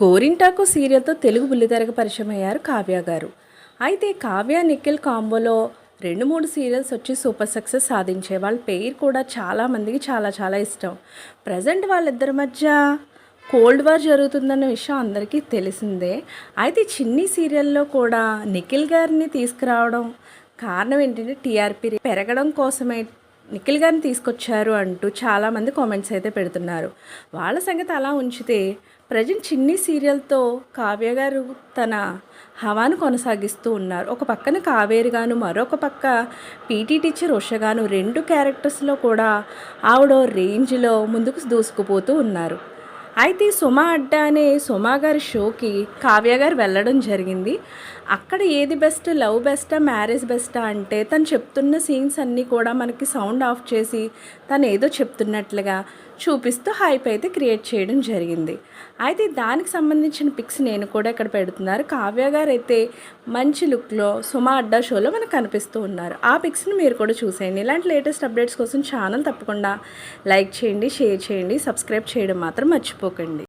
గోరింటాకు సీరియల్తో తెలుగు బుల్లితెరకు పరిచయం అయ్యారు కావ్య గారు. అయితే కావ్య నిఖిల్ కాంబోలో రెండు మూడు సీరియల్స్ వచ్చి సూపర్ సక్సెస్ సాధించే వాళ్ళ పేరు కూడా చాలా మందికి చాలా చాలా ఇష్టం. ప్రజెంట్ వాళ్ళిద్దరి మధ్య కోల్డ్ వార్ జరుగుతుందన్న విషయం అందరికీ తెలిసిందే. అయితే చిన్ని సీరియల్లో కూడా నిఖిల్ గారిని తీసుకురావడం కారణం ఏంటంటే టీఆర్పీ పెరగడం కోసమే నిఖిల్ గారిని తీసుకొచ్చారు అంటూ చాలామంది కామెంట్స్ అయితే పెడుతున్నారు. వాళ్ళ సంగతి అలా ఉంచితే ప్రజెంట్ చిన్ని సీరియల్తో కావ్య గారు తన హవాను కొనసాగిస్తూ ఉన్నారు. ఒక పక్కన కావేరిగాను మరొక పక్క పీటీ టీచర్ ఉషగాను రెండు క్యారెక్టర్స్లో కూడా ఆవిడ రేంజ్లో ముందుకు దూసుకుపోతూ ఉన్నారు. అయితే సుమా అడ్డా అనే సుమా గారి షోకి కావ్య గారు వెళ్ళడం జరిగింది. అక్కడ ఏది బెస్ట్ లవ్ బెస్టా మ్యారేజ్ బెస్టా అంటే తను చెప్తున్న సీన్స్ అన్నీ కూడా మనకి సౌండ్ ఆఫ్ చేసి తను ఏదో చెప్తున్నట్లుగా చూపిస్తూ హైప్ అయితే క్రియేట్ చేయడం జరిగింది. అయితే దానికి సంబంధించిన పిక్స్ నేను కూడా ఇక్కడ పెడుతున్నారు. కావ్య గారు అయితే మంచి లుక్లో సుమా అడ్డా షోలో మనకు కనిపిస్తూ ఉన్నారు. ఆ పిక్స్ని మీరు కూడా చూసేయండి. ఇలాంటి లేటెస్ట్ అప్డేట్స్ కోసం ఛానల్ తప్పకుండా లైక్ చేయండి షేర్ చేయండి సబ్స్క్రైబ్ చేయడం మాత్రం మర్చిపోకండి